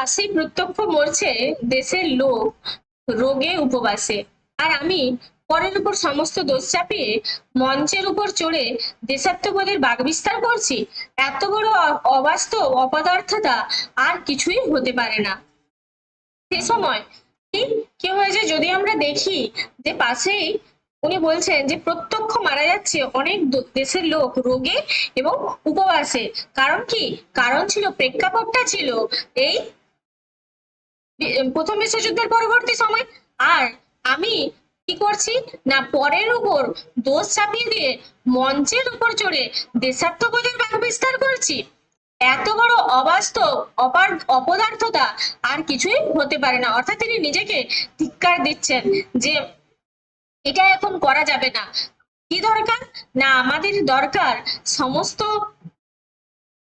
পাশেই প্রত্যক্ষ মরছে দেশের লোক, রোগে উপবাসে। আর আমি পরের উপর সমস্ত দোষ চাপিয়ে মঞ্চের উপর চড়ে দেশাত্মবোধের বাগবিস্তার করছি, এত বড় অবাস্তব অপদার্থতা আর কিছুই হতে পারে না। সে সময় কি হয়েছে যদি আমরা দেখি যে পাশেই উনি বলছেন যে প্রত্যক্ষ মারা যাচ্ছে অনেক দেশের লোক রোগে এবং উপবাসে। কারণ কি? কারণ ছিল প্রেক্ষাপটটা ছিল এই প্রথম বিশ্বযুদ্ধের পরবর্তী সময়। আর আমি কি করছি না, পরের উপর দোষ চাপিয়ে দিয়ে মঞ্চের উপর চড়ে দেশাত্মবোধের বাক বিস্তার করছি? এত বড় অবাস্তব, অপার, অপদার্থতা আর কিছুই হতে পারে না। অর্থাৎ তিনি নিজেকে ধিক্কার দিচ্ছেন যে এটা এখন করা যাবে না। কি দরকার? না, আমাদের দরকার সমস্ত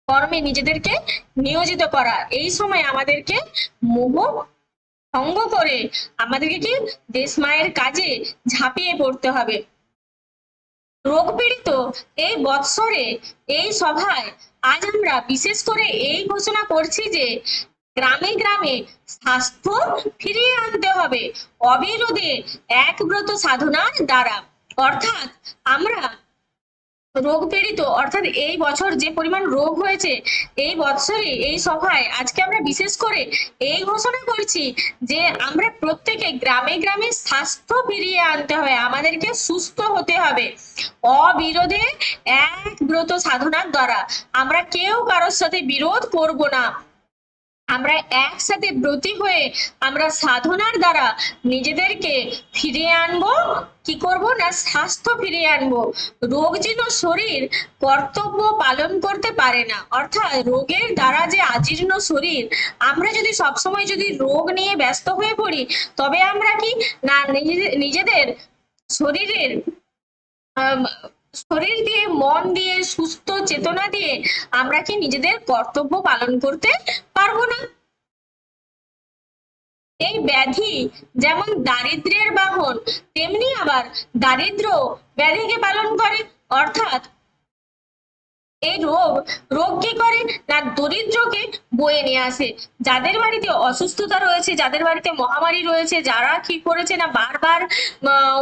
কর্মে নিজেদেরকে নিয়োজিত করা। এই সময় আমাদেরকে মোহ সঙ্গ করে আমাদেরকে কি দেশ মায়ের কাজে ঝাঁপিয়ে পড়তে হবে। রোগ পীড়িত এই বৎসরে এই সভায় আজ আমরা বিশেষ করে এই ঘোষণা করছি যে গ্রামে গ্রামে স্বাস্থ্য ফিরিয়ে আনতে হবে। অবিরোধে এক ব্রত সাধনার দ্বারা। অর্থাৎ আমরা রোগ পীড়িত অর্থাৎ এই বছর যে পরিমাণ রোগ হয়েছে, এই বছরে এই সভায় আজকে আমরা বিশেষ করে এই ঘোষণা করছি যে আমরা প্রত্যেকে গ্রামে গ্রামে স্বাস্থ্য ফিরিয়ে আনতে হবে, আমাদেরকে সুস্থ হতে হবে। অবিরোধে এক ব্রত সাধনার দ্বারা আমরা কেউ কারোর সাথে বিরোধ করব না। আমরা একসাথে ব্রতী হয়ে আমরা সাধনার দ্বারা নিজেদেরকে ফিরিয়ে আনব, কি করব না, স্বাস্থ্য ফিরিয়ে আনব। রোগজীর্ণ শরীর কর্তব্য পালন করতে পারে না। অর্থাৎ রোগের দ্বারা যে আজীর্ণ শরীর, আমরা যদি সবসময় যদি রোগ নিয়ে ব্যস্ত হয়ে পড়ি, তবে আমরা কি না নিজেদের শরীরের শরীর দিয়ে, মন দিয়ে, সুস্থ চেতনা দিয়ে আমরা কি নিজেদের কর্তব্য পালন করতে পারব না? এই ব্যাধি যেমন দারিদ্রের বাহন, তেমনি আবার দারিদ্র ব্যাধিকে পালন করে। অর্থাৎ এই রোগ রোগ কি করে? না দরিদ্রকে বয়ে নিয়ে আসে। যাদের বাড়িতে অসুস্থতা রয়েছে, যাদের বাড়িতে মহামারী রয়েছে, যারা কি করেছে না বারবার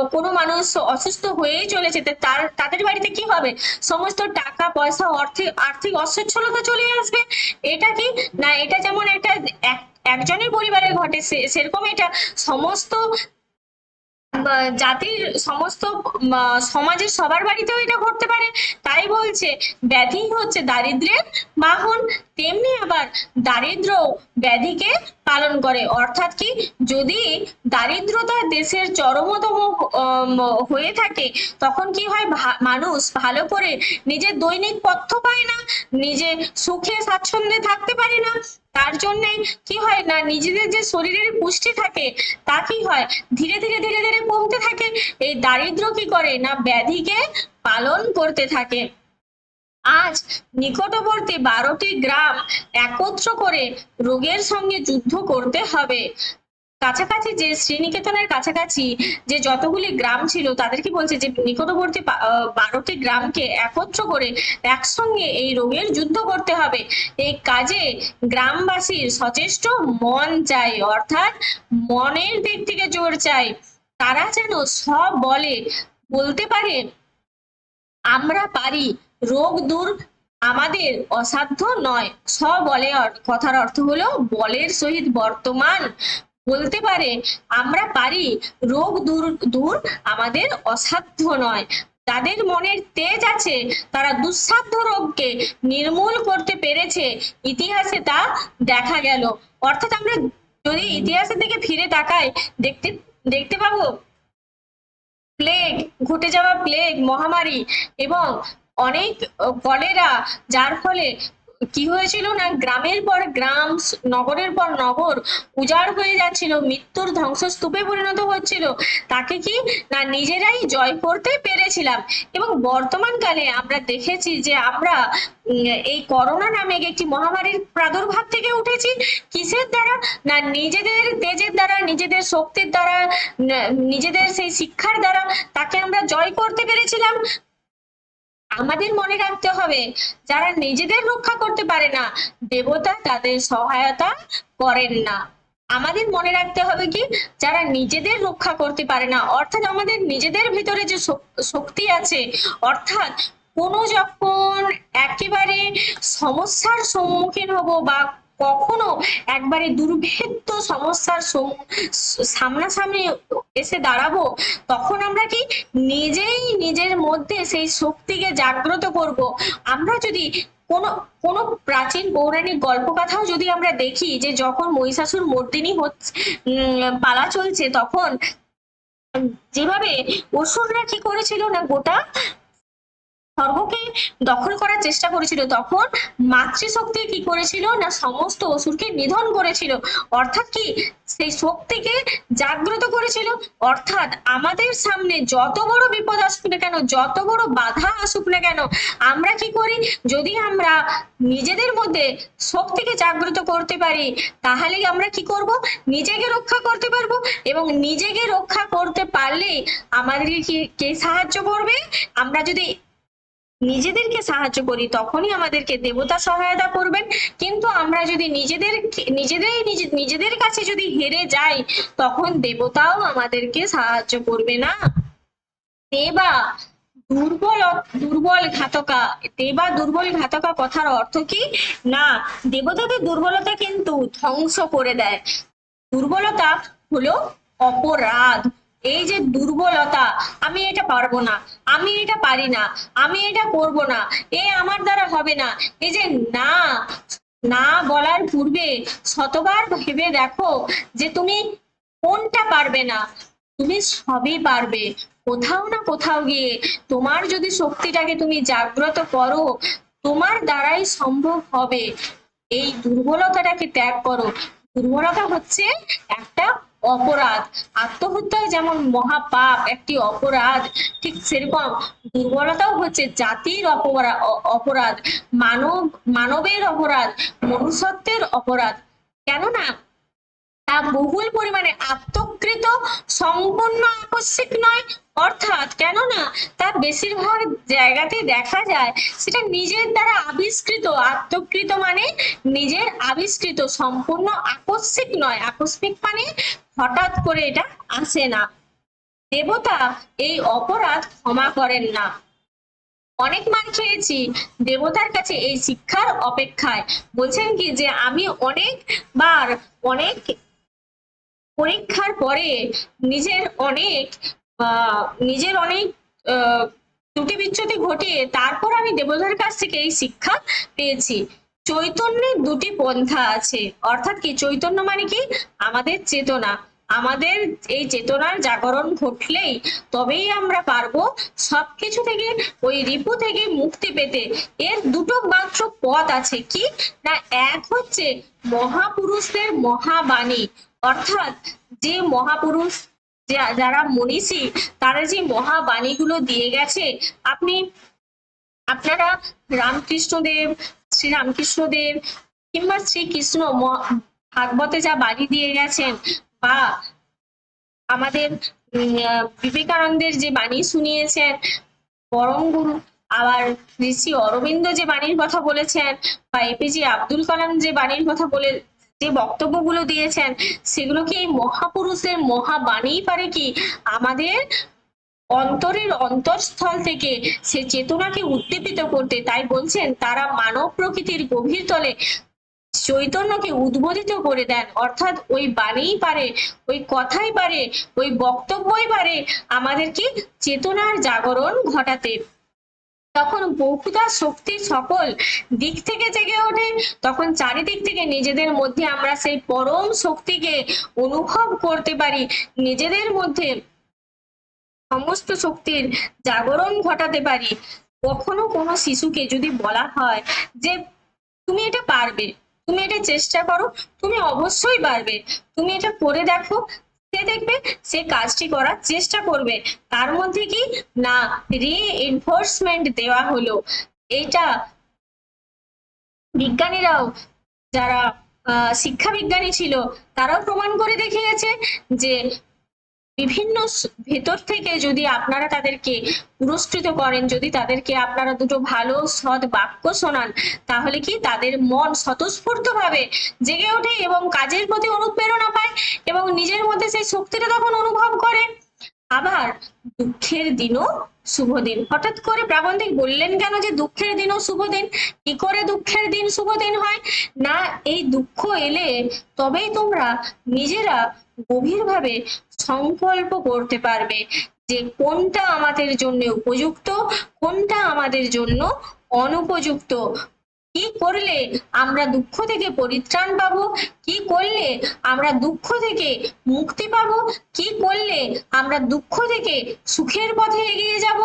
কোনো মানুষ অসুস্থ হয়েই চলেছে তার, তাদের বাড়িতে কি হবে? সমস্ত টাকা, পয়সা, অর্থে, আর্থিক অসচ্ছলতা চলে আসবে। এটা কি? না, এটা যেমন একটা এক- একজনের পরিবারে ঘটে সেরকম এটা। সমস্ত জাতির সমস্ত সমাজের সবার বাড়িতেও এটা ঘটতে পারে। তাই বলছে, ব্যাধি হচ্ছে দারিদ্র্যের বাহন, তেমনি আবার দারিদ্র ব্যাধিকে পালন করে। অর্থাৎ কি, যদি দারিদ্রতা দেশের চরমতম হয়ে থাকে, তখন কি হয় মানুষ ভালো করে নিজের দৈনিক পথ্য পায় না, নিজে সুখে স্বাচ্ছন্দ্যে থাকতে পারে না তার জন্য কি হয় না, নিজেদের যে শরীরের পুষ্টি থাকে তা কি হয়? ধীরে ধীরে ধীরে ধীরে কমতে থাকে। এই দারিদ্র কি করে? না ব্যাধিকে পালন করতে থাকে। আজ নিকটবর্তী বারোটি গ্রাম একত্র করে রোগের সঙ্গে যুদ্ধ করতে হবে। কাছাকাছি যে শ্রীনিকেতনের কাছাকাছি যে যতগুলি গ্রাম ছিল, তাদেরকে বলছে যে নিকটবর্তী বারোটি গ্রামকে একত্র করে একসঙ্গে এই রোগের যুদ্ধ করতে হবে। এই কাজে গ্রামবাসীর সচেষ্ট মন চাই, অর্থাৎ মনের দিক থেকে জোর চাই। তারা যেন সব বলে, বলতে পারে, আমরা পারি, রোগ দূর আমাদের অসাধ্য নয়। স বলে কথার অর্থ হলো বলের সহিত বর্তমান বলতে পারে, আমরা পারি, রোগ দূর দূর আমাদের অসাধ্য নয়। যাদের মনের তেজ আছে, তারা দুঃসাধ্য রোগকে নির্মূল করতে পেরেছে। ইতিহাসে তা দেখা গেল। অর্থাৎ আমরা যদি ইতিহাসের দিকে ফিরে তাকাই, দেখতে দেখতে পাবো, প্লেগ, ঘটে যাওয়া প্লেগ, মহামারী এবং অনেক কলেরা, যার ফলে কি হয়েছিল না গ্রামের পর গ্রাম, নগরের পর নগর উজাড় হয়ে যাচ্ছিল, মৃত্যুর ধ্বংসস্তূপে পরিণত হচ্ছিল। তাকে কি না নিজেরাই জয় করতে পেরেছিলাম? এবং বর্তমানকালে আমরা দেখেছি যে আমরা এই করোনা নামে একটি মহামারীর প্রাদুর্ভাব থেকে উঠেছি। কিসের দ্বারা? না নিজেদের তেজের দ্বারা, নিজেদের শক্তির দ্বারা নিজেদের সেই শিক্ষার দ্বারা তাকে আমরা জয় করতে পেরেছিলাম। আমাদের মনে রাখতে হবে, যারা নিজেদের রক্ষা করতে পারে না, দেবতা তাদের সহায়তা করেন না। আমাদের মনে রাখতে হবে কি, যারা নিজেদের রক্ষা করতে পারে না, অর্থাৎ আমাদের নিজেদের ভিতরে যে শক- শক্তি আছে, অর্থাৎ কোনো যখন একেবারে সমস্যার সম্মুখীন হব বা কখনো একবারে দুর্ভেদ্য সমস্যার সামনাসামনি এসে দাঁড়াবো, তখন আমরা কি নিজেই নিজের মধ্যে সেই শক্তিকে জাগ্রত করব? আমরা যদি কোনো কোনো প্রাচীন পৌরাণিক গল্প কথাও যদি আমরা দেখি যে যখন মহিষাসুর মর্দিনী হচ্ছে পালা চলছে তখন, যেভাবে অসুররা কি করেছিল না গোটা স্বর্গকে দখল করার চেষ্টা করেছিল, তখন মাতৃশক্তি কি করেছিল না সমস্ত অসুরকে নিধন করেছিল? অর্থাৎ কি সেই শক্তিকে জাগ্রত করেছিল? অর্থাৎ আমাদের সামনে যত বড় বিপদ আসুক না কেন, যত বড় বাধা আসুক না কেন, আমরা কি করি? যদি আমরা নিজেদের মধ্যে শক্তিকে জাগ্রত করতে পারি তাহলে আমরা কি করব? নিজেকে রক্ষা করতে পারব এবং নিজেকে রক্ষা করতে পারলে আমাদেরকে কে সাহায্য করবে? আমরা যদি নিজেদেরকে সাহায্য করি, তখনই আমাদেরকে দেবতা সহায়তা করবেন। কিন্তু আমরা যদি নিজেদের নিজেদের নিজে- নিজেদের কাছে যদি হেরে যাই, তখন দেবতাও আমাদেরকে সাহায্য করবে না। দেবা, দুর্বল দুর্বল ঘাতকা। দেবা, দুর্বল ঘাতকা কথার অর্থ কি? না, দেবতাদের দুর্বলতা কিন্তু ধ্বংস করে দেয়। দুর্বলতা হলো অপরাধ। এই যে দুর্বলতা, আমি এটা পারব না, আমি এটা পারি না, আমি এটা করব না, এ আমার দ্বারা হবে না। এই যে না না বলার পূর্বে শতবার ভেবে দেখো যে তুমি কোনটা পারবে না, তুমি সবই পারবে। কোথাও না কোথাও গিয়ে তোমার যদি শক্তিটাকে তুমি জাগ্রত করো, তোমার দ্বারাই সম্ভব হবে। এই দুর্বলতাটাকে ত্যাগ করো। দুর্বলতা হচ্ছে একটা অপরাধ। আত্মহত্যা যেমন মহাপাপ একটি অপরাধ, ঠিক সেরকম দুর্বলতাও হচ্ছে জাতির অপরাধ অপরাধ, মানব, মানবের অপরাধ, মনুষ্যত্বের অপরাধ। কেননা তা বহুল পরিমাণে আত্মকৃত, সম্পূর্ণ আকস্মিক নয় অর্থাৎ কেননা তা বেশিরভাগ জায়গাতে দেখা যায়, সেটা নিজের দ্বারা আবিষ্কৃত, আত্মকৃত মানে নিজের আবিষ্কৃত, সম্পূর্ণ আকস্মিক নয়। আকস্মিক মানে হঠাৎ করে এটা আসে না। দেবতা এই অপরাধ ক্ষমা করেন না। অনেক মার খেয়েছি দেবতার কাছে এই শিক্ষার অপেক্ষায়। বলছেন কি যে, আমি অনেকবার অনেক পরীক্ষার পরে নিজের অনেক নিজের অনেক ত্রুটি বিচ্যুতি ঘটিয়ে তারপর আমি দেবতার কাছ থেকে এই শিক্ষা পেয়েছি। চৈতন্যের দুটি পন্থা আছে। অর্থাৎ কি, চৈতন্য মানে কি? আমাদের চেতনা। আমাদের এই চেতনার জাগরণ ঘটলেই তবেই আমরা পারব সবকিছু থেকে, ওই রিপু থেকে মুক্তি পেতে। এর দুটো মাত্র পথ আছে কি? না, এক হচ্ছে মহাপুরুষদের মহাবাণী। অর্থাৎ যে মহাপুরুষ যারা মনীষী, তারা যে মহাবাণীগুলো দিয়ে গেছে, আপনি, আপনারা রামকৃষ্ণদেব শ্রী রামকৃষ্ণদেব কিংবা শ্রীকৃষ্ণ ভাগবতে যা বাণী দিয়ে গেছেন বা আমাদের বিবেকানন্দের যে বাণী শুনিয়েছেন পরম গুরু আবার ঋষি অরবিন্দ যে বাণীর কথা বলেছেন বা এপিজে আব্দুল কালাম যে বাণীর কথা বলে যে বক্তব্যগুলো দিয়েছেন, সেগুলো কি মহাপুরুষের মহাবাণীই পারে কি? আমাদের অন্তরের অন্তঃস্থল থেকে সে চেতনাকে উদ্দীপিত করতে, তাই বলছেন, তারা মানব প্রকৃতির গভীর তলে চৈতন্যকে উদ্বোধিত করে দেন। অর্থাৎ ওই বাণীই পারে, ওই কথাই পারে, ওই বক্তব্যই পারে আমাদেরকে চেতনার জাগরণ ঘটাতে। তখন বহুদা শক্তি সকল দিক থেকে জেগে ওঠে। তখন চারিদিক থেকে নিজেদের মধ্যে আমরা সেই পরম শক্তিকে অনুভব করতে পারি। নিজেদের মধ্যে সমস্ত শক্তির জাগরণ ঘটাতে পারি। কখনো কোনো শিশুকে যদি বলা হয় যে, তুমি এটা পারবে, তুমি এটা চেষ্টা করো, তুমি অবশ্যই পারবে, তুমি এটা করে দেখো সে দেখবে, সে কাজটি করার চেষ্টা করবে। তার মধ্যে কি? না রি এনফোর্সমেন্ট দেওয়া হলো। এটা বিজ্ঞানীরাও, যারা শিক্ষা বিজ্ঞানী ছিল, তারাও প্রমাণ করে দেখিয়েছে যে বিভিন্ন ভেতর থেকে যদি আপনারা তাদেরকে পুরস্কৃত করেন, যদি তাদেরকে আপনারা দুটো ভালো, সৎ বাক্য শোনান, তাহলে কি তাদের মন স্বতঃস্ফূর্ত ভাবে জেগে ওঠে এবং কাজের প্রতি অনুপ্রেরণা পায় এবং নিজের সেই শক্তিটা তখন অনুভব করে। আবার দুঃখের দিনও শুভ দিন। হঠাৎ করে প্রাবন্ধিক বললেন কেন যে দুঃখের দিনও শুভ দিন? কি করে দুঃখের দিন শুভ দিন হয়? না, এই দুঃখ এলে তবেই তোমরা নিজেরা গভীরভাবে সংকল্প করতে পারবে যে কোনটা আমাদের জন্য উপযুক্ত, কোনটা আমাদের জন্য অনুপযুক্ত। কি করলে আমরা দুঃখ থেকে পরিত্রাণ পাবো? কি করলে আমরা দুঃখ থেকে মুক্তি পাবো? কি করলে আমরা দুঃখ থেকে সুখের পথে এগিয়ে যাব?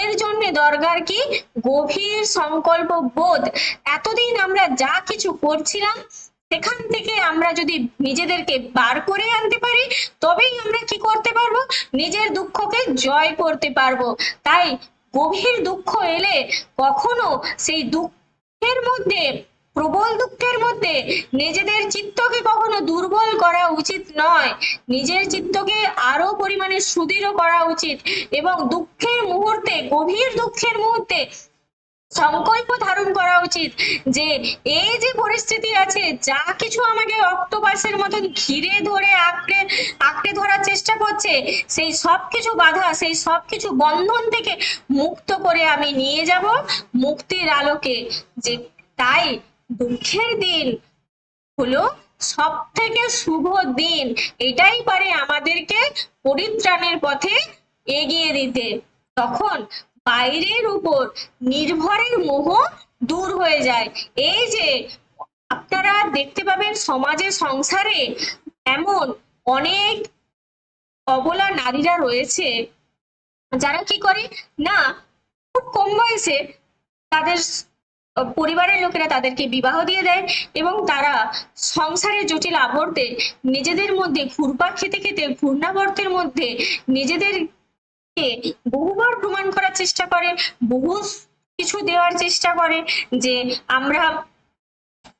এর জন্য দরকার কি? গভীর সংকল্প বোধ। এতদিন আমরা যা কিছু করছিলাম, সেখান থেকে আমরা যদি নিজেদেরকে বার করে আনতে পারি, তবেই আমরা কি করতে পারব? নিজের দুঃখকে জয় করতে পারব। তাই গভীর দুঃখ এলে কখনো সেই দুঃখের মধ্যে, প্রবল দুঃখের মধ্যে নিজেদের চিত্তকে কখনো দুর্বল করা উচিত নয়। নিজের চিত্তকে আরও পরিমাণে সুদৃঢ় করা উচিত এবং দুঃখের মুহূর্তে, গভীর দুঃখের মুহূর্তে সংকল্প ধারণ করা উচিত যে এই যে পরিস্থিতি আছে, যা কিছু আমাকে অক্টোপাসের মতন ঘিরে ধরে আঁকড়ে আঁকড়ে ধরার চেষ্টা করছে, সেই সব কিছু বাধা, সেই সব কিছু বন্ধন থেকে মুক্ত করে আমি নিয়ে যাব মুক্তির আলোকে। যে তাই দুঃখের দিন হলো সব থেকে শুভ দিন। এটাই পারে আমাদেরকে পরিত্রাণের পথে এগিয়ে দিতে। তখন বাইরের উপর নির্ভরের মোহ দূর হয়ে যায়। এই যে আপনারা দেখতে পাবেন সমাজে, সংসারে এমন অনেক অবলা নারীরা রয়েছে, যারা কি করে? না, খুব কম বয়সে তাদের পরিবারের লোকেরা তাদেরকে বিবাহ দিয়ে দেয় এবং তারা সংসারের জটিল আবর্তে নিজেদের মধ্যে ঘুরপাক খেতে খেতে ঘূর্ণাবর্তের মধ্যে নিজেদেরকে বহুবার প্রমাণ করার চেষ্টা করে বহু কিছু দেওয়ার চেষ্টা করে যে আমরা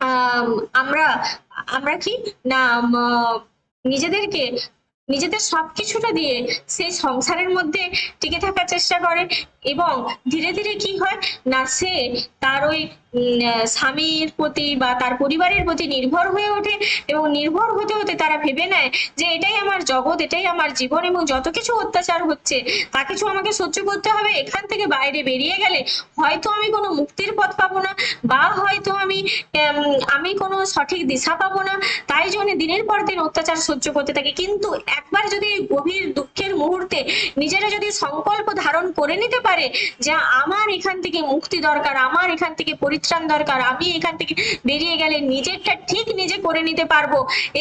আম, আমরা আমরা কি? না নিজেদেরকে নিজেদের সবকিছুটা দিয়ে সেই সংসারের মধ্যে টিকে থাকার চেষ্টা করে এবং ধীরে ধীরে কি হয়? না সে তার ওই স্বামীর প্রতি বা তার পরিবারের প্রতি নির্ভর হয়ে ওঠে এবং নির্ভর হতে হতে তারা ভেবে নেয় যে এটাই আমার জগৎ, এটাই আমার জীবন এবং যত কিছু অত্যাচার হচ্ছে, তা কিছু আমাকে সহ্য করতে হবে, এখান থেকে বাইরে বেরিয়ে গেলে হয়তো আমি কোনো মুক্তির পথ পাবো না বা হয়তো আমি আমি কোনো সঠিক দিশা পাবো না। তাই জন্য দিনের পর দিন অত্যাচার সহ্য করতে থাকি। কিন্তু একবার যদি গভীর দুঃখের মুহূর্তে নিজেরা যদি সংকল্প ধারণ করে নিতে পারে যে আমার এখান থেকে মুক্তি দরকার, আমার এখান থেকে পরিত্রাণ দরকার। আমি এখান থেকে বেরিয়ে গেলে নিজেরটা ঠিক নিজে করে নিতে পারব।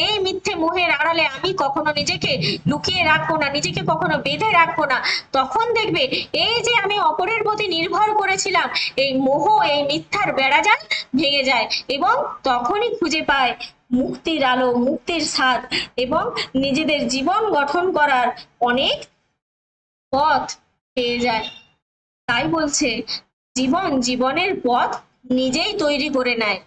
এই মিথ্যে মোহের আড়ালে আমি কখনো নিজেকে লুকিয়ে রাখব না, নিজেকে কখনো বেঁধে রাখব না। তখন দেখবে এই যে আমি অপরের প্রতি নির্ভর করেছিলাম, এই মোহ, এই মিথ্যার বেড়াজাল ভেঙে যায় এবং তখনই খুঁজে পায় মুক্তির আলো, মুক্তির স্বাদ এবং নিজেদের জীবন গঠন করার অনেক পথ পেয়ে যায়। তাই বলছে, জীবন জীবনের পথ নিজেই তৈরি করে নেয়।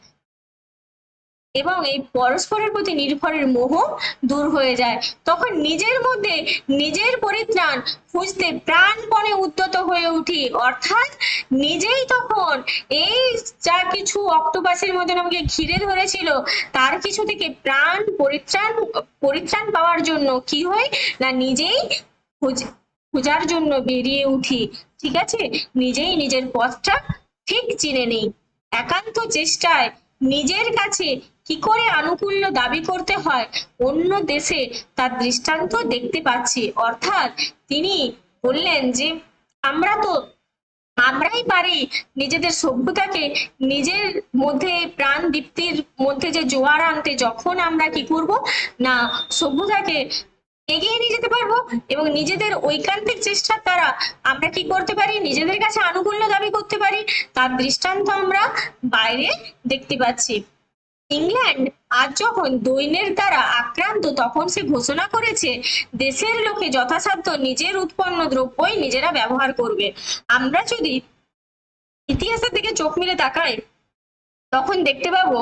এবং এই পরস্পরের প্রতি নির্ভরের মোহ দূর হয়ে যায়। তখন নিজের মধ্যে নিজের পরিত্রাণ খুঁজতে প্রাণপণে উদ্যত হয়ে উঠি। অর্থাৎ নিজেই তখন এই যা কিছু অক্টোপাসের মধ্যে আমাকে ঘিরে ধরেছিল, তার কিছু থেকে প্রাণ পরিত্রাণ পরিত্রাণ পাওয়ার জন্য কি হয়? না, নিজেই খুঁজ- খোঁজার জন্য বেরিয়ে উঠি। ঠিক আছে? নিজেই নিজের পথটা ঠিক চিনে নেই। একান্ত চেষ্টায় নিজের কাছে কি করে আনুকূল্য দাবি করতে হয়, অন্য দেশে তার দৃষ্টান্ত দেখতে পাচ্ছি। অর্থাৎ তিনি বললেন যে, আমরা তো, আমরাই পারি নিজেদের সভ্যতাকে নিজের মধ্যে প্রাণ দীপ্তির মধ্যে যে জোয়ার আনতে, যখন আমরা কি করব? না, সভ্যতাকে এগিয়ে নিয়ে যেতে পারব এবং নিজেদের ঐকান্তিক চেষ্টার দ্বারা আমরা কি করতে পারি? নিজেদের কাছে আনুকূল্য দাবি করতে পারি। তার দৃষ্টান্ত আমরা বাইরে দেখতে পাচ্ছি। ইংল্যান্ড আজ যখন দৈন্যের দ্বারা আক্রান্ত, তখন সে ঘোষণা করেছে, দেশের লোকে যথাসাধ্য নিজের উৎপন্ন দ্রব্যই নিজেরা ব্যবহার করবে। আমরা যদি ইতিহাসের দিকে চোখ মিলে তাকাই, তখন দেখতে পাবো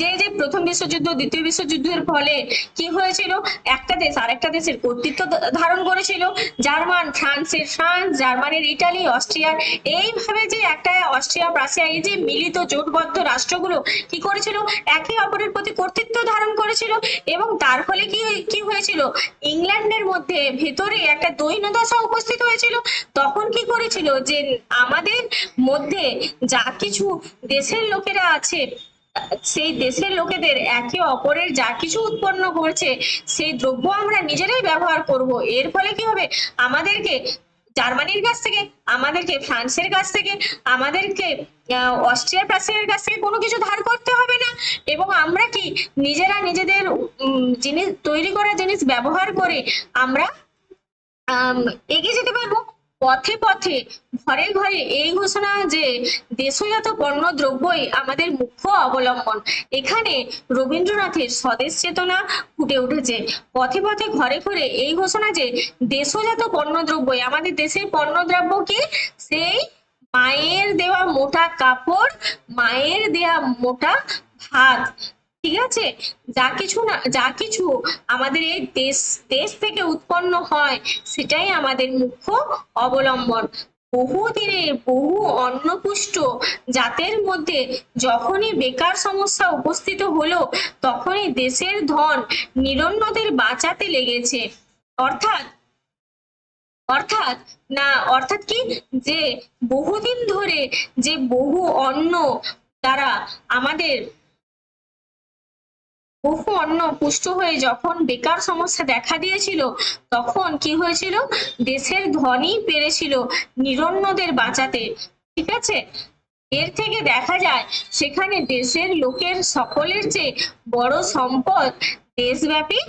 যে যে প্রথম বিশ্বযুদ্ধ, দ্বিতীয় বিশ্বযুদ্ধের ফলে কি হয়েছিল? একটা দেশ আরেকটা দেশের কর্তৃত্ব ধারণ করেছিল। জার্মান, ফ্রান্সের ফ্রান্স, জার্মানির ইটালি, অস্ট্রিয়ার। এইভাবে যে একটা অস্ট্রিয়া, প্রাসিয়া, এই যে মিলিত জোটবদ্ধ রাষ্ট্রগুলো কি করেছিল? একে অপরের প্রতি কর্তৃত্ব ধারণ করেছিল এবং তার ফলে কি কি হয়েছিল? ইংল্যান্ডের মধ্যে ভেতরে একটা দৈন্যদশা উপস্থিত হয়েছিল। তখন কি করেছিল? যে আমাদের মধ্যে যা কিছু দেশের লোকেরা আছে সেই দেশের লোকেদের একে অপরের যা কিছু উৎপন্ন করছে সেই দ্রব্য আমরা নিজেরাই ব্যবহার করব। এর ফলে কি হবে? আমাদেরকে জার্মানির কাছ থেকে আমাদেরকে ফ্রান্সের কাছ থেকে আমাদেরকে আহ, অস্ট্রিয়া প্রাসিয়ার কাছ থেকে কোনো কিছু ধার করতে হবে না। এবং আমরা কি নিজেরা নিজেদের জিনিস তৈরি করা জিনিস ব্যবহার করে আমরা আম, এগিয়ে যেতে পারব? পথে পথে, ঘরে ঘরে এই ঘোষণা যে দেশজাত পণ্য দ্রব্যই আমাদের মুখ্য অবলম্বন। এখানে রবীন্দ্রনাথের স্বদেশ চেতনা ফুটে উঠেছে। পথে পথে, ঘরে ঘরে এই ঘোষণা যে দেশজাত পণ্য দ্রব্যই আমাদের দেশের পণ্যদ্রব্য কি? সেই মায়ের দেওয়া মোটা কাপড়, মায়ের দেওয়া মোটা ভাত। ঠিক আছে? যা কিছু না, যা কিছু আমাদের এই দেশ দেশ থেকে উৎপন্ন হয়, সেটাই আমাদের মুখ্য অবলম্বন। বহু দিনে বহু অন্নপুষ্ট জাতের মধ্যে যখনই বেকার সমস্যা উপস্থিত হলো, তখনই দেশের ধন নিরন্নদের বাঁচাতে লেগেছে। অর্থাৎ অর্থাৎ, না, অর্থাৎ কি? যে বহুদিন ধরে যে বহু অন্ন দ্বারা আমাদের বহু অন্ন পুষ্ট হয়ে যখন বেকার সমস্যা দেখা দিয়েছিল, তখন কি হয়েছিল? দেশের ধনই পেরেছিল নিরন্নদের বাঁচাতে। ঠিক আছে? এর থেকে দেখা যায়, সেখানে দেশের লোকের সকলের চেয়ে বড় সম্পদ দেশব্যাপী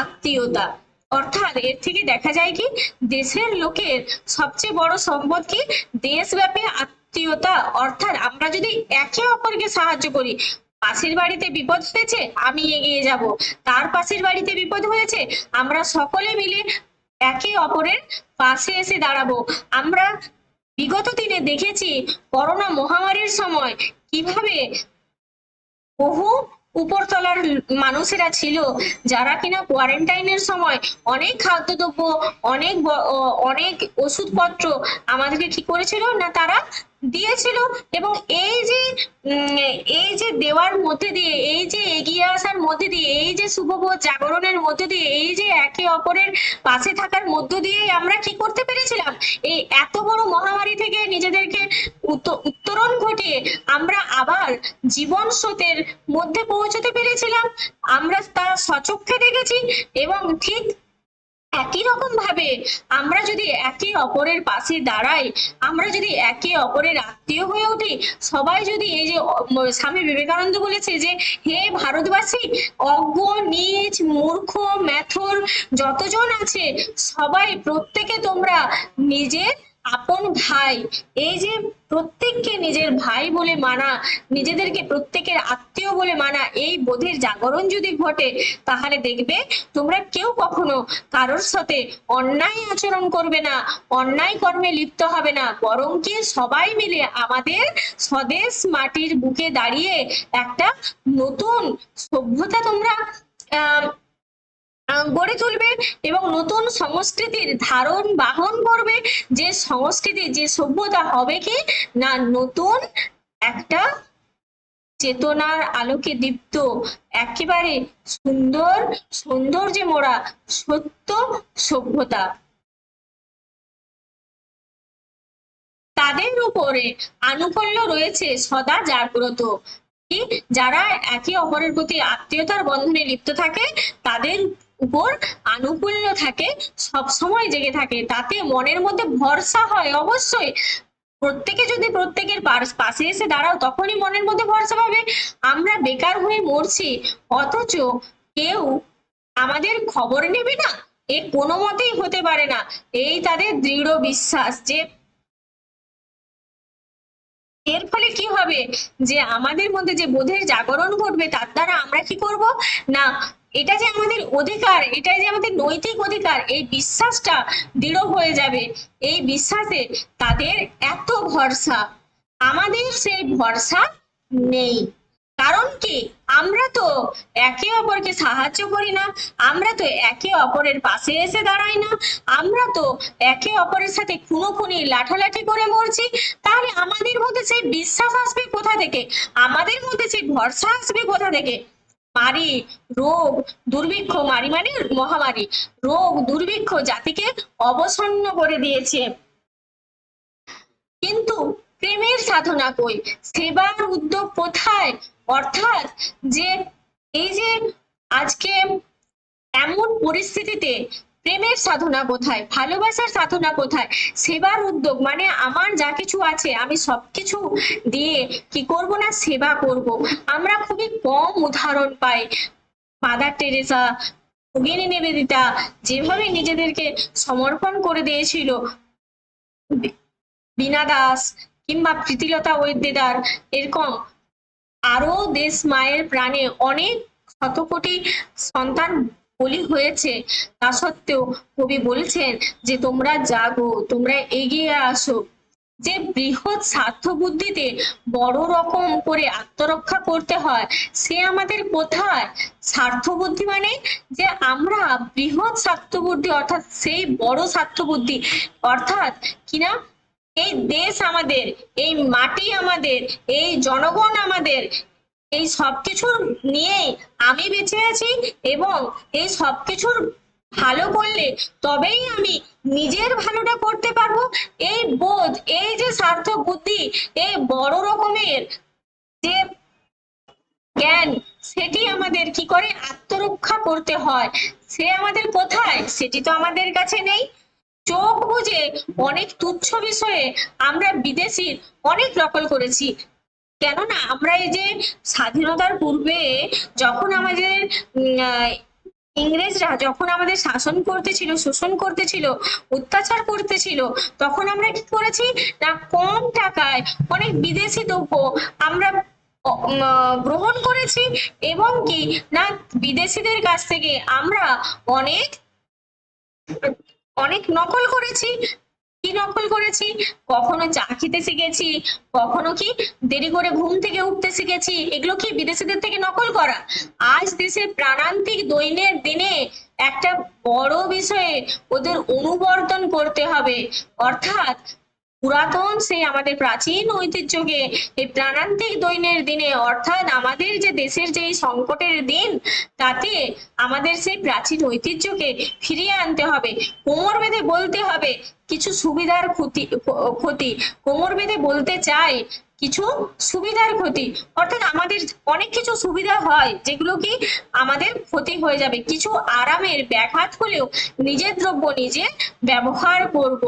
আত্মীয়তা। অর্থাৎ এর থেকে দেখা যায় কি, দেশের লোকের সবচেয়ে বড় সম্পদ কি? দেশব্যাপী আত্মীয়তা। অর্থাৎ আমরা যদি একে অপরকে সাহায্য করি পাশের বাড়িতে বিপদ হয়েছে, আমি এগিয়ে যাব। তার পাশের বাড়িতে বিপদ হয়েছে, আমরা সকলে মিলে একে অপরের পাশে এসে দাঁড়াবো। আমরা বিগত দিনে দেখেছি করোনা মহামারীর সময় কীভাবে বহু উপরতলার মানুষেরা ছিল, যারা কিনা কোয়ারেন্টাইনের সময় অনেক খাদ্যদ্রব্য, অনেক অনেক ওষুধপত্র আমাদেরকে কি করেছিল, না তারা দিয়েছিল এবং এই যে এই যে দেওয়ার মধ্যে দিয়ে, এই যে এগিয়ে আসার মধ্যে দিয়ে, এই যে শুভবোধ জাগরণের মধ্যে দিয়ে, এই যে একে অপরের পাশে থাকার মধ্য দিয়ে আমরা কি করতে পেরেছিলাম? এই এত বড় মহামারী থেকে নিজেদেরকে উত্ত- উত্তরণ ঘটিয়ে আমরা আবার জীবন স্রোতের মধ্যে পৌঁছতে পেরেছিলাম। আমরা তা সচক্ষে দেখেছি এবং ঠিক একই রকম ভাবে আমরা যদি একে অপরের পাশে দাঁড়াই, আমরা যদি একে অপরের আত্মীয় হয়ে উঠি, সবাই যদি এই যে স্বামী বিবেকানন্দ বলেছে যে, হে ভারতবাসী, অজ্ঞ, নীচ, মূর্খ মেথর যতজন আছে, সবাই প্রত্যেকে তোমরা নিজের আপন ভাই। এই যে প্রত্যেককে নিজের ভাই বলে মানা, নিজেদেরকে প্রত্যেকের আত্মীয় বলে মানা, এই বোধের জাগরণ যদি ঘটে, তাহলে দেখবে তোমরা কেউ কখনো কারোর সাথে অন্যায় আচরণ করবে না, অন্যায় কর্মে লিপ্ত হবে না। বরং কি সবাই মিলে আমাদের স্বদেশ মাটির বুকে দাঁড়িয়ে একটা নতুন সভ্যতা তোমরা, আহ গড়ে তুলবে এবং নতুন সংস্কৃতির ধারণ বাহন করবে। যে সংস্কৃতি, যে সভ্যতা হবে কি? না, নতুন একটা চেতনার আলোকে দীপ্ত, একেবারে সুন্দর, সৌন্দর্যে মোড়া সত্য সভ্যতা। তাদের উপরে আনুকূল্য রয়েছে সদা জাগ্রত। যারা একে অপরের প্রতি আত্মীয়তার বন্ধনে লিপ্ত থাকে, তাদের উপর আনুকূল্য থাকে, সব সময় জেগে থাকে। তাতে মনের মধ্যে ভরসা হয় অবশ্যই। প্রত্যেকে যদি প্রত্যেকের পাশে এসে দাঁড়াও, তখনই মনের মধ্যে ভরসা পাবে। আমরা বেকার হয়ে মরছি, অথচ কেউ আমাদের খবর নেবে না। এ কোনো মতেই হতে পারে না। এই তাদের দৃঢ় বিশ্বাস যে এর ফলে কি হবে? যে আমাদের মধ্যে যে বোধের জাগরণ ঘটবে, তার দ্বারা আমরা কি করব? না এটা যে আমাদের অধিকার, এটা যে আমাদের নৈতিক অধিকার, এই বিশ্বাসটা দৃঢ় হয়ে যাবে। এই বিশ্বাসে তাদের এত ভরসা। আমাদের সেই ভরসা নেই। কারণ কি? আমরা তো একে অপরকে সাহায্য করি না, আমরা তো একে অপরের পাশে এসে দাঁড়াই না, আমরা তো একে অপরের সাথে খুনোখুনি, লাঠালাঠি করে মরছি। তাহলে আমাদের মধ্যে সেই বিশ্বাস আসবে কোথা থেকে? আমাদের মধ্যে সেই ভরসা আসবে কোথা থেকে? মারি রোগ দুর্ভিক্ষ মারি মানে মহামারী। রোগ দুর্ভিক্ষ জাতিকে অবসন্ন করে দিয়েছে। কিন্তু প্রেমের সাধনা কই? সেবার উদ্যোগ কোথায়? অর্থাৎ যে, এই যে আজকে এমন পরিস্থিতিতে প্রেমের সাধনা কোথায়? ভালোবাসার সাধনা কোথায়? সেবার উদ্যোগ মানে আমার যা কিছু আছে, আমি সবকিছু দিয়ে কি করব না সেবা করব? আমরা খুবই কম উদাহরণ পাই। মাদার টেরেসা ভগিনী নিবেদিতা যেভাবে নিজেদেরকে সমর্পণ করে দিয়েছিল বি- বীণা দাস কিংবা প্রীতিলতা ওয়েদ্দেদার এরকম আরও দেশ মায়ের প্রাণে অনেক শতকোটি সন্তান বলি হয়েছে, তা সত্ত্বেও কবি বলছেন যে তোমরা জাগো, তোমরা এগিয়ে আসো। যে বৃহৎ স্বার্থ বুদ্ধিতে বড় রকম করে আত্মরক্ষা করতে হয়, সে আমাদের কোথায়? স্বার্থ বুদ্ধি মানে যে আমরা বৃহৎ স্বার্থ বুদ্ধি অর্থাৎ সেই বড় স্বার্থ বুদ্ধি অর্থাৎ কিনা এই দেশ আমাদের, এই মাটি আমাদের, এই জনগণ আমাদের এই সবকিছুর নিয়েই আমি বেঁচে আছি এবং এই সবকিছুর ভালো করলে তবেই আমি নিজের ভালোটা করতে পারব। এই বোধ, এই যে স্বার্থ বুদ্ধি, এই বড় রকমের যে জ্ঞান, সেটি আমাদের কি করে আত্মরক্ষা করতে হয়? সে আমাদের কোথায়? সেটি তো আমাদের কাছে নেই। চোখ বুঝে অনেক তুচ্ছ বিষয়ে আমরা বিদেশির অনেক নকল করেছি। কেননা আমরা এই যে স্বাধীনতার পূর্বে যখন আমাদের ইংরেজরা যখন আমাদের শাসন করতেছিল, শোষণ করতেছিল, অত্যাচার করতেছিল, তখন আমরা কি করেছি? না, কম টাকায় অনেক বিদেশি দ্রব্য আমরা গ্রহণ করেছি এবং কি, না, বিদেশিদের কাছ থেকে আমরা অনেক অনেক নকল করেছি। কি করেছি? কখনো চা খেতে শিখেছি, কখনো কি দেরি করে ঘুম থেকে উঠতে শিখেছি? এগুলো কি বিদেশিদের থেকে নকল করা? আজ দেশে প্রাণান্তিক দৈনের দিনে একটা বড় বিষয়ে ওদের অনুবর্তন করতে হবে। অর্থাৎ পুরাতন সেই আমাদের প্রাচীন ঐতিহ্যকে এই প্রাণান্তিক দৈনের দিনে, অর্থাৎ আমাদের যে দেশের যে সংকটের দিন, তাতে আমাদের সেই প্রাচীন ঐতিহ্যকে ফিরিয়ে আনতে হবে। কোমর বেঁধে বলতে হবে, কিছু সুবিধার ক্ষতি ক্ষতি। কোমর বেঁধে বলতে চাই, কিছু সুবিধার ক্ষতি। অর্থাৎ আমাদের অনেক কিছু সুবিধা হয়, যেগুলো কি আমাদের ক্ষতি হয়ে যাবে। কিছু আরামের ব্যাঘাত হলেও নিজের দ্রব্য নিজে ব্যবহার করব।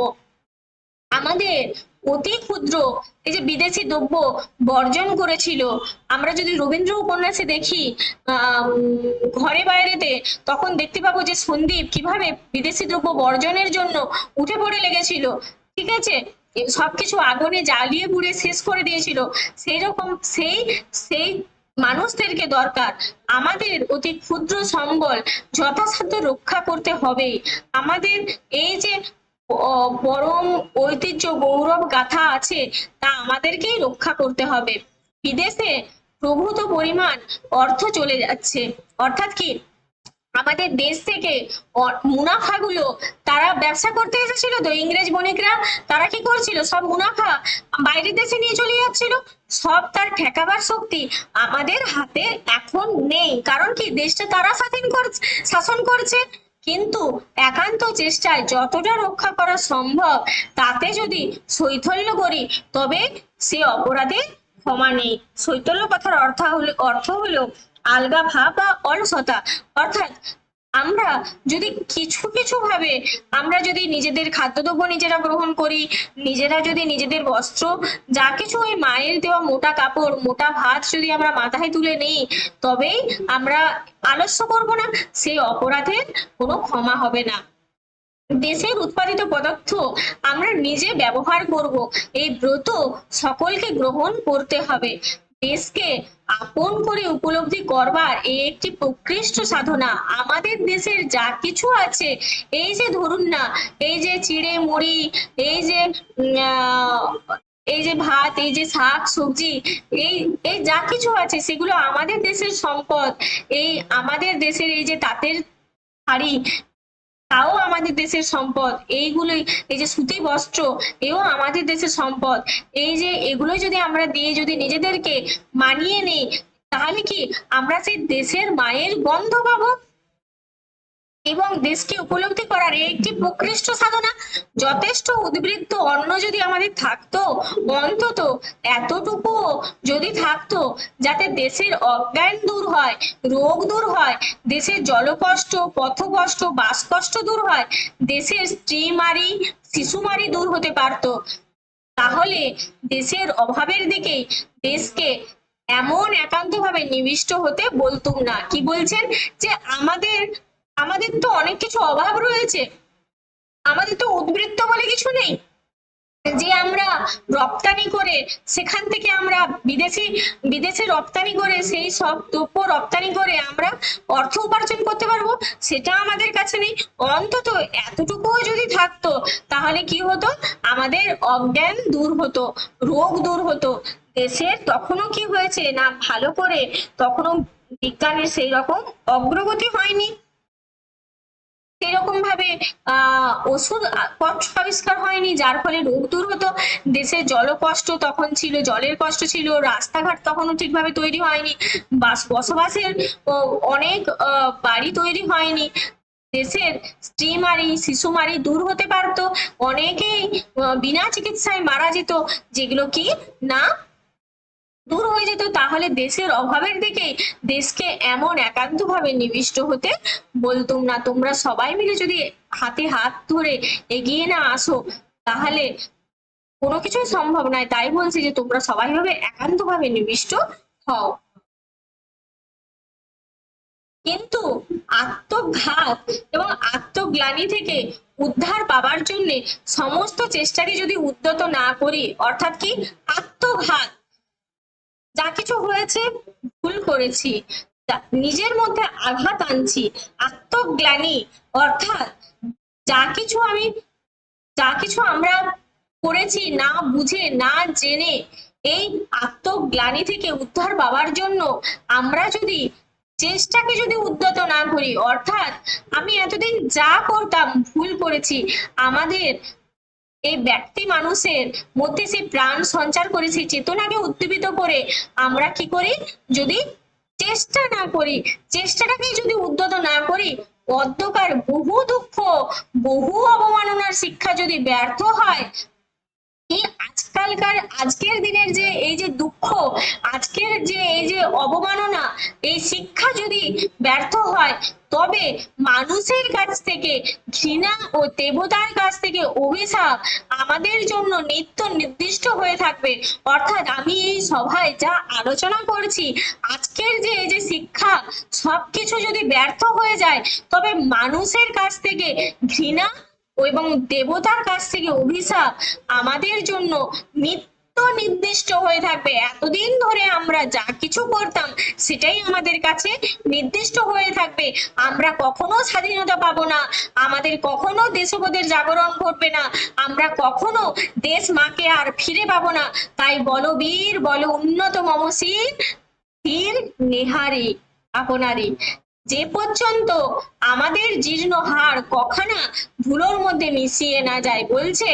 আমাদের অতি ক্ষুদ্র এই যে বিদেশি দ্রব্য বর্জন করেছিল, আমরা যদি রবীন্দ্র উপন্যাসে দেখি ঘরে বাইরেতে, তখন দেখতে পাবো যে সন্দীপ কীভাবে বিদেশি দ্রব্য বর্জনের জন্য উঠে পড়ে লেগেছিল। ঠিক আছে? সবকিছু আগুনে জ্বালিয়ে পুড়ে শেষ করে দিয়েছিল। সেই রকম সেই সেই মানুষদেরকে দরকার। আমাদের অতি ক্ষুদ্র সম্বল যথাসাধ্য রক্ষা করতে হবে আমাদের এই যে পরম ঐতিহ্য গৌরব গাথা আছে, তা আমাদেরকেই রক্ষা করতে হবে। বিদেশে প্রভূত পরিমাণ অর্থ চলে যাচ্ছে। অর্থাৎ কি? আমাদের দেশ থেকে মুনাফাগুলো তারা ব্যবসা করতে এসেছিল তো, ইংরেজ বণিকরা? তারা কি করছিল? সব মুনাফা বাইরের দেশে নিয়ে চলে যাচ্ছিল। সব তার ঠেকাবার শক্তি আমাদের হাতে এখন নেই। কারণ কি? দেশটা তারা স্বাধীন করছে, শাসন করছে। কিন্তু একান্ত চেষ্টায় যতটা রক্ষা করা সম্ভব, তাতে যদি শৈথল্য করি, তবে সে অপরাধে ক্ষমা নেই। শৈথল্য কথার অর্থ হলো অর্থ হলো আলগা ভাব বা অলসতা অর্থাৎ আমরা যদি কিছু কিছু ভাবে আমরা যদি নিজেদের খাদ্যদ্রব্য নিজেরা গ্রহণ করি, নিজেরা যদি নিজেদের বস্ত্র, যা কিছু ওই মায়ের দেওয়া মোটা কাপড়, মোটা ভাত যদি আমরা মাথায় তুলে নেই, তবেই আমরা আলস্য করব না, সেই অপরাধের কোনো ক্ষমা হবে না। দেশের উৎপাদিত পদার্থ আমরা নিজে ব্যবহার করব, এই ব্রত সকলকে গ্রহণ করতে হবে। দেশকে আপন করে উপলব্ধি করবার এই একটি প্রকৃষ্ট সাধনা। আমাদের দেশের যা কিছু আছে, এই যে ধরুন না, এই যে চিড়ে মুড়ি, এই যে এই যে ভাত, এই যে শাক, সবজি, এই এই যা কিছু আছে, সেগুলো আমাদের দেশের সম্পদ। এই আমাদের দেশের এই যে তাঁতের শাড়ি তাও আমাদের দেশের সম্পদ। এইগুলোই এই যে সুতি বস্ত্র, এও আমাদের দেশের সম্পদ। এই যে এগুলো যদি আমরা দিয়ে যদি নিজেদেরকে মানিয়ে নেই, তাহলে কি আমরা সেই দেশের মায়ের গন্ধ পাবো? এবং দেশকে উপলব্ধি করার একটি প্রকৃষ্ট সাধনা যথেষ্ট উদ্বৃত্ত অন্ন যদি আমাদের থাকতো, অন্তত এতটুকু যদি থাকতো যাতে দেশের অজ্ঞান দূর হয়, রোগ দূর হয়, দেশের জলকষ্ট, পথকষ্ট, বাসকষ্ট দূর হয়, দেশের স্ত্রীমারি শিশুমারি দূর হতে পারতো। তাহলে দেশের অভাবের দিকে দেশকে এমন একান্তভাবে নিবিষ্ট হতে বলতুম না। কি বলছেন? যে আমাদের আমাদের তো অনেক কিছু অভাব রয়েছে। আমাদের তো উদ্বৃত্ত বলে কিছু নেই। যে আমরা রপ্তানি করে, সেখান থেকে আমরা বিদেশি, বিদেশে রপ্তানি করে, সেই সব দ্রব্য রপ্তানি করে আমরা অর্থ উপার্জন করতে পারব, সেটা আমাদের কাছে নেই। অন্তত এতটুকুও যদি থাকতো, তাহলে কি হতো? আমাদের অজ্ঞান দূর হতো, রোগ দূর হতো। দেশের তখনও কি হয়েছে না ভালো করে, তখনও বিজ্ঞানের সেই রকম অগ্রগতি হয়নি। সেরকম ভাবে আহ ওষুধ আবিষ্কার হয়নি, যার ফলে রোগ দূর হতো। দেশে জলকষ্ট তখন ছিল, জলের কষ্ট ছিল, রাস্তাঘাট তখনও ঠিকভাবে তৈরি হয়নি, বাস বসবাসের অনেক বাড়ি তৈরি হয়নি। দেশের স্ত্রী মারি শিশু মারি দূর হতে পারতো। অনেকেই বিনা চিকিৎসায় মারা যেত, যেগুলো কি না দূর হয়ে যেত, তাহলে দেশের অভাবের দিকে দেশকে এমন একান্তভাবে নিবিষ্ট হতে বলতুম না। তোমরা সবাই মিলে যদি হাতে হাত ধরে এগিয়ে না আসো, তাহলে কোনো কিছুই সম্ভব নয়। তাই বলছি যে, তোমরা সবাই ভাবে একান্তভাবে নিবিষ্ট হও। কিন্তু আত্মঘাত এবং আত্মগ্লানি থেকে উদ্ধার পাবার জন্য সমস্ত চেষ্টাকে যদি উদ্যত না করি, অর্থাৎ কি? আত্মঘাত। যা কিছু হয়েছে ভুল করেছি নিজের মধ্যে আঘাত আনছি, আত্মগ্লানি, অর্থাৎ যা কিছু আমি, যা কিছু আমরা করেছি না বুঝে, না জেনে, এই আত্মগ্লানি থেকে উদ্ধার পাওয়ার জন্য আমরা যদি চেষ্টাকে যদি উদ্যত না করি, অর্থাৎ আমি এতদিন যা করতাম, ভুল করেছি, আমাদের এই ব্যক্তি মানুষের মধ্যে সেই প্রাণ সঞ্চার করে সেই চেতনাকে উদ্দীপিত করে আমরা কি করি? যদি চেষ্টা না করি চেষ্টাটাকে যদি উদ্যত না করি অধ্যকার বহু দুঃখ, বহু অবমাননার শিক্ষা যদি ব্যর্থ হয় আজকালকার আজকের দিনের যে এই যে দুঃখ, আজকের যে এই যে অবমাননা, এই শিক্ষা যদি ব্যর্থ হয়, তবে মানুষের কাছ থেকে, ঘৃণা ও দেবতার কাছ থেকে অভিশাপ আমাদের জন্য নিত্য নির্দিষ্ট হয়ে থাকবে। অর্থাৎ আমি এই সভায় যা আলোচনা করছি, আজকের যে এই যে শিক্ষা, সবকিছু যদি ব্যর্থ হয়ে যায়, তবে মানুষের কাছ থেকে ঘৃণা এবং দেবতার কাছ থেকে অভিশাপ আমাদের জন্য নিত্য নির্দিষ্ট হয়ে থাকবে। এতদিন ধরে আমরা যা কিছু করতাম সেটাই আমাদের কাছে নির্দিষ্ট হয়ে থাকবে। আমরা কখনো স্বাধীনতা পাবো না। আমাদের কখনো দেশবোধের জাগরণ ঘটবে না। আমরা কখনো দেশ মাকে আর ফিরে পাবো না। তাই বলো বীর, বলো উন্নত মমশীর স্থির, নেহারি, আপনারই। যে পর্যন্ত আমাদের জীর্ণ হাড় কখানা ধুলোর মধ্যে মিশিয়ে না যায়, বলছে,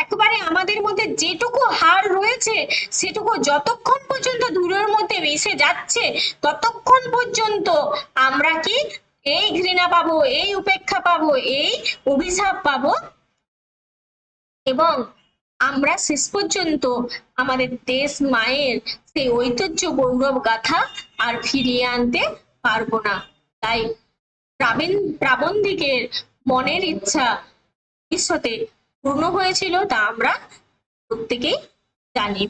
একবারে আমাদের মধ্যে যেটুকু হাড় রয়েছে, সেটুকু যতক্ষণ পর্যন্ত ধুলোর মধ্যে মিশে যাচ্ছে, ততক্ষণ পর্যন্ত আমরা কি এই ঘৃণা পাবো, এই উপেক্ষা পাবো, এই অভিশাপ পাবো? এবং আমরা শেষ পর্যন্ত আমাদের দেশ মায়ের সেই ঐতিহ্য গৌরব গাথা আর ফিরিয়ে আনতে পারব না। তাই প্রাবীণ প্রাবন্ধিকের মনের ইচ্ছা ভবিষ্যতে পূর্ণ হয়েছিল তা আমরা প্রত্যেকেই জানি।